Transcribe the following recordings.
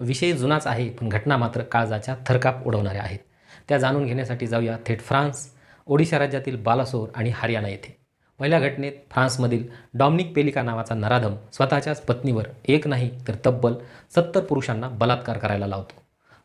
विषय जुनाच आहे पण घटना मात्र काळजाच्या थरकाप उडवणाऱ्या आहेत. त्या जाणून घेण्यासाठी जाऊया थेट फ्रान्स ओडिशा राज्यातील बालासोर आणि हरियाणा येथे. पहिल्या घटनेत फ्रान्समधील डॉमनिक पेलिका नावाचा नराधम स्वतःच्याच पत्नीवर एक नाही तर तब्बल सत्तर पुरुषांना बलात्कार करायला लावतो.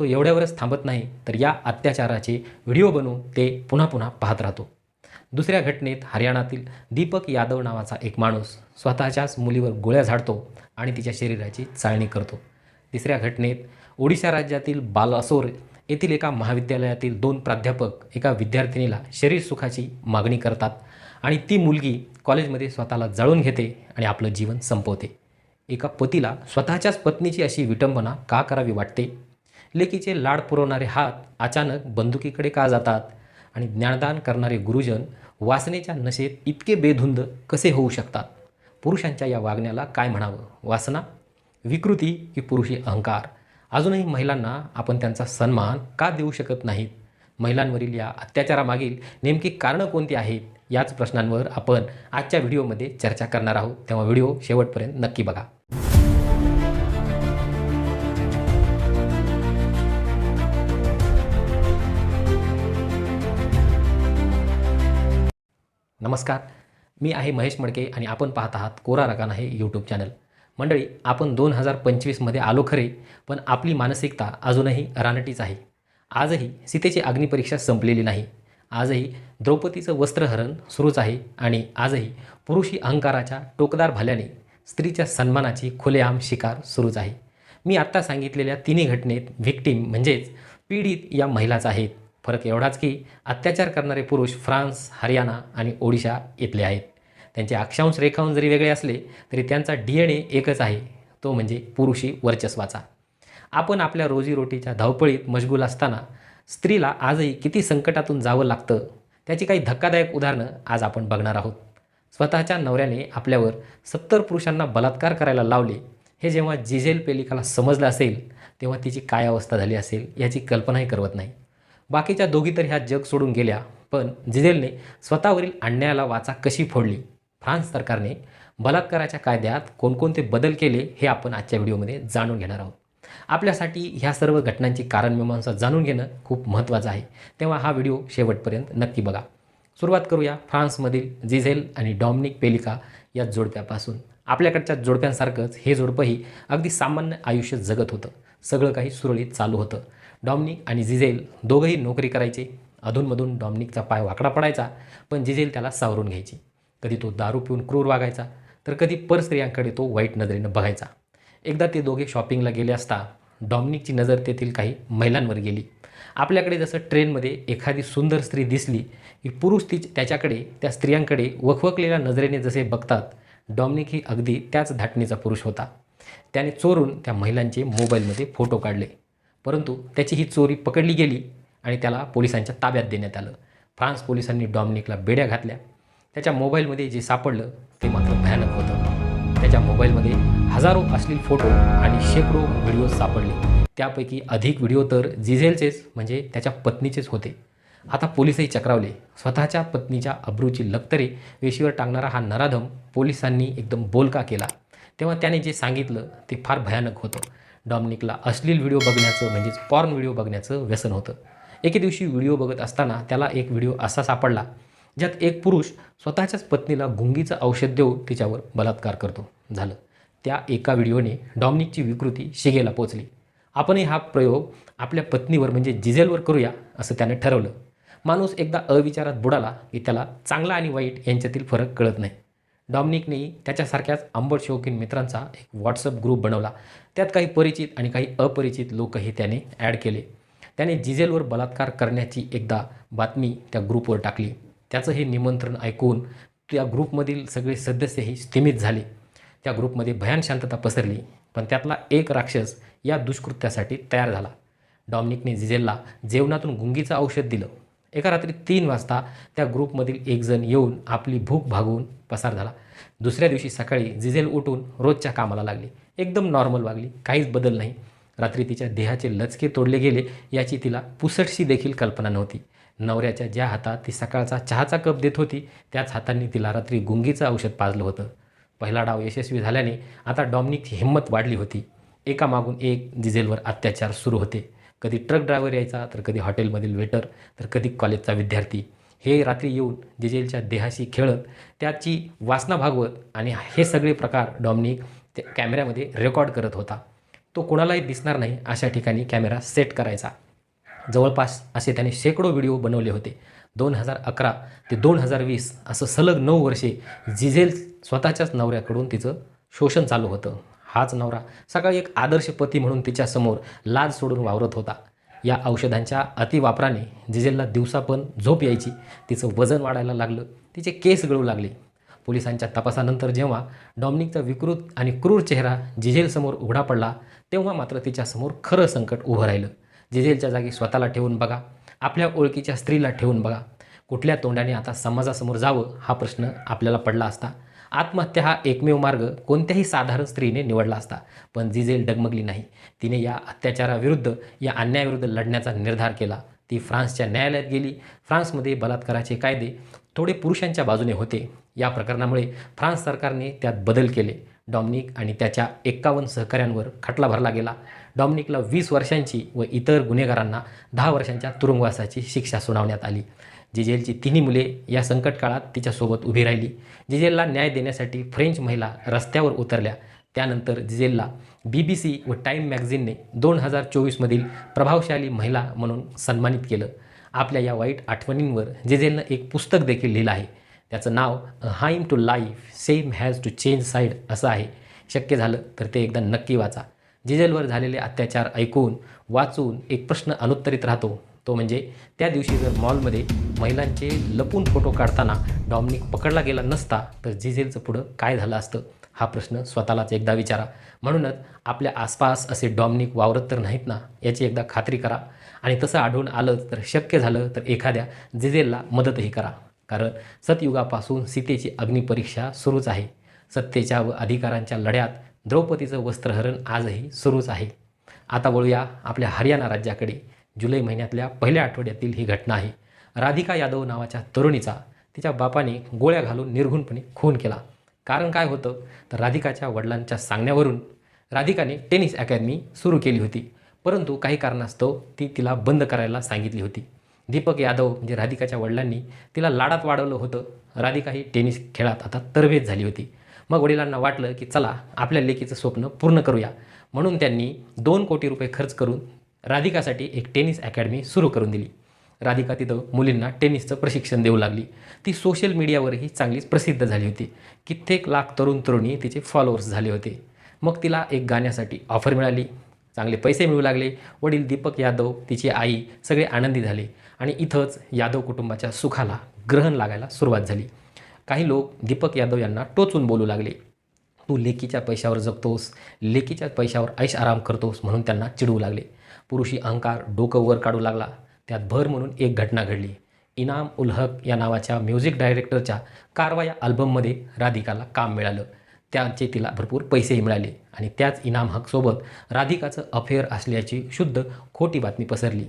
तो एवढ्यावरच थांबत नाही तर या अत्याचाराचे व्हिडिओ बनवून ते पुन्हा पुन्हा पाहत राहतो. दुसऱ्या घटनेत हरियाणातील दीपक यादव नावाचा एक माणूस स्वतःच्याच मुलीवर गोळ्या झाडतो आणि तिच्या शरीराची चाळणी करतो. तिसऱ्या घटनेत ओडिशा राज्यातील बालासोर येथील एका महाविद्यालयातील दोन प्राध्यापक एका विद्यार्थिनीला शरीर सुखाची मागणी करतात आणि ती मुलगी कॉलेजमध्ये स्वतःला जळून घेते आणि आपलं जीवन संपवते. एका पतीला स्वतःच्याच पत्नीची अशी विटंबना का करावी वाटते? लेकीचे लाड पुरवणारे हात अचानक बंदुकीकडे का जातात? आणि ज्ञानदान करणारे गुरुजन वासनेच्या नशेत इतके बेधुंद कसे होऊ शकतात? पुरुषांच्या या वागण्याला काय म्हणावं? वासना? विकृती की पुरुषी अहंकार. अजूनही महिलांना आपण त्यांचा सन्मान का देऊ शकत नाहीत? महिलांवरील या अत्याचारामागील नेमकी कारणं कोणती आहेत? याच प्रश्नांवर आपण आजच्या व्हिडिओमध्ये चर्चा करणार आहोत. तेव्हा व्हिडिओ शेवटपर्यंत नक्की बघा. नमस्कार. मी आहे महेश मडके आणि आपण पाहत आहात कोरा रकाना हे यूट्यूब चॅनल मंडळी आपण दोन हजार पंचवीसमध्ये आलो खरे पण आपली मानसिकता अजूनही रानटीच आहे. आजही सीतेची अग्निपरीक्षा संपलेली नाही. आजही द्रौपदीचं वस्त्रहरण सुरूच आहे आणि आजही पुरुषी अहंकाराच्या टोकदार भाल्याने स्त्रीच्या सन्मानाची खुलेआम शिकार सुरूच आहे. मी आत्ता सांगितलेल्या तिन्ही घटनेत व्हिक्टीम म्हणजेच पीडित या महिलाच आहेत. फरक एवढाच की अत्याचार करणारे पुरुष फ्रान्स हरियाणा आणि ओडिशा इथले आहेत. त्यांचे अक्षांश रेखांश जरी वेगळे असले तरी त्यांचा डी एन ए एकच आहे. तो म्हणजे पुरुषी वर्चस्वाचा. आपण आपल्या रोजीरोटीच्या धावपळीत मशगूल असताना स्त्रीला आजही किती संकटातून जावं लागतं त्याची काही धक्कादायक उदाहरणं आज आपण बघणार आहोत. स्वतःच्या नवऱ्याने आपल्यावर सत्तर पुरुषांना बलात्कार करायला लावले. हे जेव्हा जिझेल पेलिकाला समजलं असेल तेव्हा तिची काय अवस्था झाली असेल याची कल्पनाही करवत नाही. बाकीच्या दोघी तर ह्या जग सोडून गेल्या पण जिझेलने स्वतःवरील अन्यायाला वाचा कशी फोडली? फ्रान्स सरकारने बलात्काराच्या कायद्यात कोणकोणते बदल केले हे आपण आजच्या व्हिडिओमध्ये जाणून घेणार आहोत. आपल्यासाठी ह्या सर्व घटनांची कारणमीमांसा जाणून घेणं खूप महत्त्वाचं आहे. तेव्हा हा व्हिडिओ शेवटपर्यंत नक्की बघा. सुरुवात करूया फ्रान्समधील जिझेल आणि डॉमनिक पेलिका या जोडप्यापासून. आपल्याकडच्या जोडप्यांसारखंच हे जोडपंही अगदी सामान्य आयुष्य जगत होतं. सगळं काही सुरळीत चालू होतं. डॉमनिक आणि जिझेल दोघंही नोकरी करायचे. अधूनमधून डॉमनिकचा पाय वाकडा पडायचा पण जिझेल त्याला सावरून घ्यायची. कधी तो दारू पिऊन क्रूर वागायचा तर कधी परस्त्रियांकडे तो वाईट नजरेनं बघायचा. एकदा ते दोघे शॉपिंगला गेले असता डॉमिनिकची नजर तेथील काही महिलांवर गेली. आपल्याकडे जसं ट्रेनमध्ये एखादी सुंदर स्त्री दिसली की पुरुष ती त्याच्याकडे त्या स्त्रियांकडे वखवकलेल्या नजरेने जसे बघतात डॉमिनिक ही अगदी त्याच धाटणीचा पुरुष होता. त्याने चोरून त्या महिलांचे मोबाईलमध्ये फोटो काढले. परंतु त्याची ही चोरी पकडली गेली आणि त्याला पोलिसांच्या ताब्यात देण्यात आलं. फ्रान्स पोलिसांनी डॉमिनिकला बेड्या घातल्या. त्याच्या मोबाईलमध्ये जे सापडलं ते मात्र भयानक होतं. त्याच्या मोबाईलमध्ये हजारो अश्लील फोटो आणि शेकडो व्हिडिओ सापडले. त्यापैकी अधिक व्हिडिओ तर जिझेलचेच म्हणजे त्याच्या पत्नीचेच होते. आता पोलिसही चक्रावले. स्वतःच्या पत्नीच्या अब्रूची लक्तरे वेशीवर टांगणारा हा नराधम पोलिसांनी एकदम बोलका केला. तेव्हा त्याने जे सांगितलं ते फार भयानक होतं. डॉमनिकला अश्लील व्हिडिओ बघण्याचं म्हणजेच पॉर्न व्हिडिओ बघण्याचं व्यसन होतं. एके दिवशी व्हिडिओ बघत असताना त्याला एक व्हिडिओ असा सापडला ज्यात एक पुरुष स्वतःच्याच पत्नीला गुंगीचं औषध देऊन तिच्यावर बलात्कार करतो. झालं. त्या एका व्हिडिओने डॉमिनिकची विकृती शिगेला पोचली. आपणही हा प्रयोग आपल्या पत्नीवर म्हणजे जिझेलवर करूया असं त्याने ठरवलं. माणूस एकदा अविचारात बुडाला की त्याला चांगला आणि वाईट यांच्यातील फरक कळत नाही. डॉमिनिकनेही त्याच्यासारख्याच आंबट शौकीन मित्रांचा एक व्हॉट्सअप ग्रुप बनवला. त्यात काही परिचित आणि काही अपरिचित लोकही त्याने ॲड केले. त्याने जिझेलवर बलात्कार करण्याची एकदा बातमी त्या ग्रुपवर टाकली. त्याचं हे निमंत्रण ऐकून त्या ग्रुपमधील सगळे सदस्यही स्थिमित झाले. त्या ग्रुपमध्ये भयान शांतता पसरली पण त्यातला एक राक्षस या दुष्कृत्यासाठी तयार झाला. डॉमिनिकने जिझेलला जेवणातून गुंगीचं औषध दिलं. एका रात्री तीन वाजता त्या ग्रुपमधील एकजण येऊन आपली भूक भागवून पसार झाला. दुसऱ्या दिवशी सकाळी जिझेल उठून रोजच्या कामाला लागली. एकदम नॉर्मल वागली काहीच बदल नाही. रात्री तिच्या देहाचे लचके तोडले गेले याची तिला पुसटशी देखील कल्पना नव्हती. नवऱ्याच्या ज्या हातात ती सकाळचा चहाचा कप देत होती त्याच हातांनी तिला रात्री गुंगीचं औषध पाजलं होतं. पहिला डाव यशस्वी झाल्याने आता डॉमनिकची हिंमत वाढली होती. एकामागून एक डिझेलवर अत्याचार सुरू होते. कधी ट्रक ड्रायव्हर यायचा तर कधी हॉटेलमधील वेटर तर कधी कॉलेजचा विद्यार्थी. हे रात्री येऊन जिजेलच्या देहाशी खेळत त्याची वासना भागवत आणि हे सगळे प्रकार डॉमनिक ते कॅमेऱ्यामध्ये रेकॉर्ड करत होता. तो कोणालाही दिसणार नाही अशा ठिकाणी कॅमेरा सेट करायचा. जवळपास असे त्याने शेकडो व्हिडिओ बनवले होते. दोन हजार अकरा ते दोन हजार वीस असं सलग नऊ वर्षे जिझेल स्वतःच्याच नवऱ्याकडून तिचं शोषण चालू होतं. हाच नवरा सकाळी एक आदर्श पती म्हणून तिच्यासमोर लाज सोडून वावरत होता. या औषधांच्या अतिवापराने जिजेलला दिवसा पण झोप यायची. तिचं वजन वाढायला लागलं. तिचे केस गळू लागले. पोलिसांच्या तपासानंतर जेव्हा डॉमिनिकचा विकृत आणि क्रूर चेहरा जिजेलसमोर उघडा पडला तेव्हा मात्र तिच्यासमोर खरं संकट उभं राहिलं. जिजेलच्या जागी स्वतःला ठेवून बघा. आपल्या ओळखीच्या स्त्रीला ठेवून बघा. कुठल्या तोंडाने आता समाजासमोर जावं हा प्रश्न आपल्याला पडला असता. आत्महत्या हा एकमेव मार्ग कोणत्याही साधारण स्त्रीने निवडला असता. पण जिजेल डगमगली नाही. तिने या अत्याचाराविरुद्ध या अन्यायाविरुद्ध लढण्याचा निर्धार केला. ती फ्रान्सच्या न्यायालयात गेली. फ्रान्समध्ये बलात्काराचे कायदे थोडे पुरुषांच्या बाजूने होते. या प्रकरणामुळे फ्रान्स सरकारने त्यात बदल केले. डॉमनिक आणि त्याच्या एक्कावन्न सहकाऱ्यांवर खटला भरला गेला. डॉमनिकला वीस वर्षांची व इतर गुन्हेगारांना दहा वर्षांच्या तुरुंगवासाची शिक्षा सुनावण्यात आली. जिजेलची तिन्ही मुले या संकट काळात तिच्यासोबत उभी राहिली. जिजेलला न्याय देण्यासाठी फ्रेंच महिला रस्त्यावर उतरल्या. त्यानंतर जिजेलला बी बी सी व टाईम मॅगझिनने दोन हजार चोवीसमधील प्रभावशाली महिला म्हणून सन्मानित केलं. आपल्या या वाईट आठवणींवर जिजेलनं एक पुस्तक देखील लिहिलं आहे. याचं नाव a hymn to life same has to change side असं आहे. शक्य झालं तर ते एकदा नक्की वाचा. जिजेलवर झालेले अत्याचार ऐकून वाचून एक प्रश्न अनुत्तरित राहतो. तो म्हणजे त्या दिवशी जर मॉलमध्ये महिलांचे लपून फोटो काढताना डॉमनिक पकडला गेला नसता तर जिजेलचं पुढं काय झालं असतं? हा प्रश्न स्वतःलाच एकदा विचारा. म्हणूनच आपल्या आसपास असे डॉमनिक वावरत तर नाहीत ना याची एकदा खात्री करा. आणि तसं आढळून आलं तर शक्य झालं तर एखाद्या जिजेलला मदतही करा. कारण सतयुगापासून सीतेची अग्निपरीक्षा सुरूच आहे. सत्तेच्या व अधिकारांच्या लढ्यात द्रौपदीचं वस्त्रहरण आजही सुरूच आहे. आता वळूया आपल्या हरियाणा राज्याकडे. जुलै महिन्यातल्या पहिल्या आठवड्यातील ही घटना आहे. राधिका यादव नावाच्या तरुणीचा तिच्या बापाने गोळ्या घालून निर्घुणपणे खून केला. कारण काय होतं? तर राधिकाच्या वडिलांच्या सांगण्यावरून राधिकाने टेनिस अकॅडमी सुरू केली होती. परंतु काही कारणास्तव ती तिला बंद करायला सांगितली होती. दीपक यादव म्हणजे राधिकाच्या वडिलांनी तिला लाडात वाढवलं होतं. राधिका ही टेनिस खेळात आता तरबेज झाली होती. मग वडिलांना वाटलं की चला आपल्या लेकीचं स्वप्न पूर्ण करूया. म्हणून त्यांनी दोन कोटी रुपये खर्च करून राधिकासाठी एक टेनिस अकॅडमी सुरू करून दिली. राधिका तिथं मुलींना टेनिसचं प्रशिक्षण देऊ लागली. ती सोशल मीडियावरही चांगलीच प्रसिद्ध झाली होती. कित्येक लाख तरुण तरुणी तिचे फॉलोअर्स झाले होते. मग तिला एक गाण्यासाठी ऑफर मिळाली. चांगले पैसे मिळू लागले. वडील दीपक यादव तिची आई सगळे आनंदी झाले आणि इथंच यादव कुटुंबाच्या सुखाला ग्रहण लागायला सुरुवात झाली. काही लोक दीपक यादव यांना टोचून बोलू लागले. तू लेकीच्या पैशावर जगतोस लेकीच्या पैशावर ऐश आराम करतोस म्हणून त्यांना चिडवू लागले. पुरुषी अहंकार डोकं वर काढू लागला. त्यात भर म्हणून एक घटना घडली. इनाम उल हक या नावाच्या म्युझिक डायरेक्टरच्या कारवा या अल्बममध्ये राधिकाला काम मिळालं. त्याचे तिला भरपूर पैसेही मिळाले आणि त्याच इनाम हकसोबत राधिकाचं अफेअर असल्याची शुद्ध खोटी बातमी पसरली.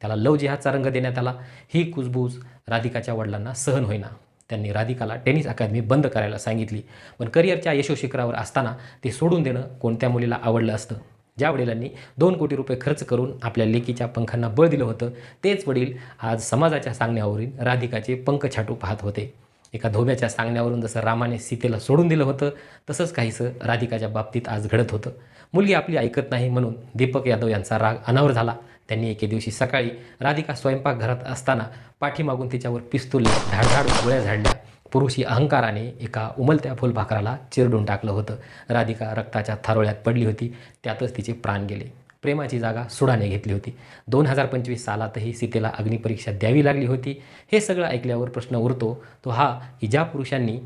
त्याला लव जिहादचा रंग देण्यात आला. ही कुजबूज राधिकाच्या वडिलांना सहन होईना. त्यांनी राधिकाला टेनिस अकादमी बंद करायला सांगितली. पण करिअरच्या यशोशिखरावर असताना ते सोडून देणं कोणत्या मुलीला आवडलं असतं? ज्या वडिलांनी दोन कोटी रुपये खर्च करून आपल्या लेकीच्या पंखांना बळ दिलं होतं तेच वडील आज समाजाच्या सांगण्यावरून राधिकाचे पंख छाटू पाहत होते. एका धोब्याच्या सांगण्यावरून जसं रामाने सीतेला सोडून दिलं होतं तसंच काहीसं राधिकाच्या बाबतीत आज घडत होतं. मुलगी आपली ऐकत नाही म्हणून दीपक यादव यांचा राग अनावर झाला. त्यांनी एके दिवशी सकाळी राधिका स्वयंपाकघरात असताना पाठीमागून तिच्यावर पिस्तूल धाडधाड गोळ्या झाडल्या. पुरुषी अहंकाराने एका उमलत्या फुलभाकराला चिरडून टाकलं होतं. राधिका रक्ताच्या थारोळ्यात पडली होती. त्यातच तिचे प्राण गेले. प्रेमाची जागा सुडाने घेतली होती. दोन हजार पंचवीस सालातही सीतेला अग्निपरीक्षा द्यावी लागली होती. हे सगळं ऐकल्यावर प्रश्न उरतो तो हा की ज्या पुरुषांनी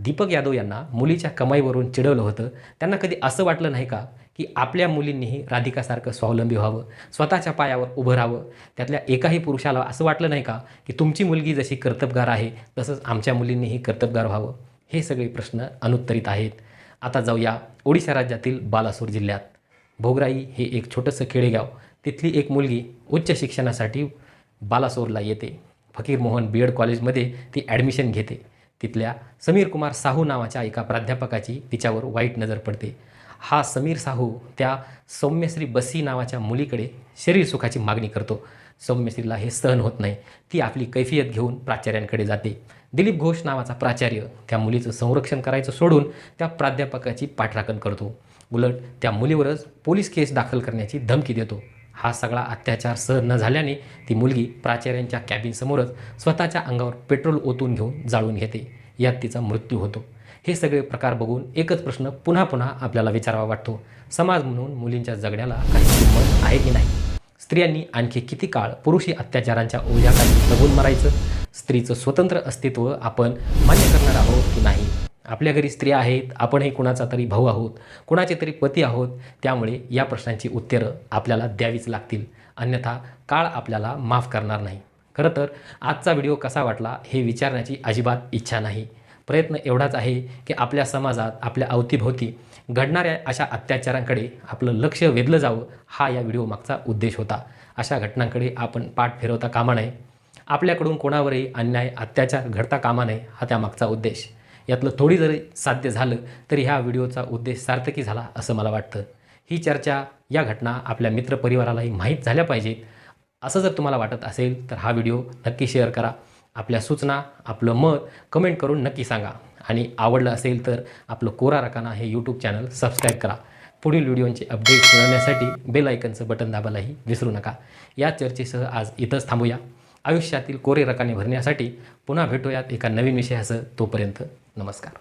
दीपक यादव यांना मुलीच्या कमाईवरून चिडवलं होतं त्यांना कधी असं वाटलं नाही का की आपल्या मुलींनीही राधिकासारखं स्वावलंबी व्हावं स्वतःच्या पायावर उभं राहावं? त्यातल्या एकाही पुरुषाला असं वाटलं नाही का की तुमची मुलगी जशी कर्तबगार आहे तसंच आमच्या मुलींनीही कर्तबगार व्हावं? हे सगळे प्रश्न अनुत्तरित आहेत. आता जाऊया ओडिशा राज्यातील बालासूर जिल्ह्यात. भोगराई हे एक छोटंसं खेडेगाव. तिथली एक मुलगी उच्च शिक्षणासाठी बालासोरला येते. फकीर मोहन बी एड कॉलेजमध्ये ती ॲडमिशन घेते. तिथल्या समीर कुमार साहू नावाच्या एका प्राध्यापकाची तिच्यावर वाईट नजर पडते. हा समीर साहू त्या सौम्यश्री बसी नावाच्या मुलीकडे शरीर सुखाची मागणी करतो. सौम्यश्रीला हे सहन होत नाही. ती आपली कैफियत घेऊन प्राचार्यांकडे जाते. दिलीप घोष नावाचा प्राचार्य त्या मुलीचं संरक्षण करायचं सोडून त्या प्राध्यापकाची पाठराखण करतो. उलट त्या मुलीवरच पोलीस केस दाखल करण्याची धमकी देतो. हा सगळा अत्याचार सहन न झाल्याने ती मुलगी प्राचार्यांच्या कॅबिनसमोरच स्वतःच्या अंगावर पेट्रोल ओतून घेऊन जाळून घेते. यात तिचा मृत्यू होतो. हे सगळे प्रकार बघून एकच प्रश्न पुन्हा पुन्हा आपल्याला विचारावा वाटतो. समाज म्हणून मुलींच्या जगण्याला काही किंमत आहे की नाही? स्त्रियांनी आणखी किती काळ पुरुषी अत्याचारांच्या ओझ्याखाली दबून मरायचं? स्त्रीचं स्वतंत्र अस्तित्व आपण मान्य करणार आहोत की नाही? आपल्या घरी स्त्रिया आहेत आपणही कुणाचा तरी भाऊ आहोत कुणाचे तरी पती आहोत त्यामुळे या प्रश्नांची उत्तरं आपल्याला द्यावीच लागतील. अन्यथा काळ आपल्याला माफ करणार नाही. खरं तर आजचा व्हिडिओ कसा वाटला हे विचारण्याची अजिबात इच्छा नाही. प्रयत्न एवढाच आहे की आपल्या समाजात आपल्या अवतीभोवती घडणाऱ्या अशा अत्याचारांकडे आपलं लक्ष वेधलं जावं हा या व्हिडिओ मागचा उद्देश होता. अशा घटनांकडे आपण पाठ फिरवता कामा नये. आपल्याकडून कोणावरही अन्याय अत्याचार घडता कामा नये हा त्यामागचा उद्देश. यातलं थोडी जरी साध्य झालं तरी ह्या व्हिडिओचा उद्देश सार्थकी झाला असं मला वाटतं. ही चर्चा या घटना आपल्या मित्रपरिवारालाही माहीत झाल्या पाहिजेत. असं जर तुम्हाला वाटत असेल तर हा व्हिडिओ नक्की शेअर करा. आपल्या सूचना आपलं मत कमेंट करून नक्की सांगा. आणि आवडलं असेल तर आपलं कोरा रकाना हे यूट्यूब चॅनल सबस्क्राईब करा. पुढील व्हिडिओंचे अपडेट्स मिळवण्यासाठी बेल आयकनचं बटन दाबायलाही विसरू नका. या चर्चेसह आज इथंच थांबूया. आयुष्यातील कोरे रकाने भरण्यासाठी पुन्हा भेटूयात एका नवीन विषयासह तोपर्यंत नमस्कार.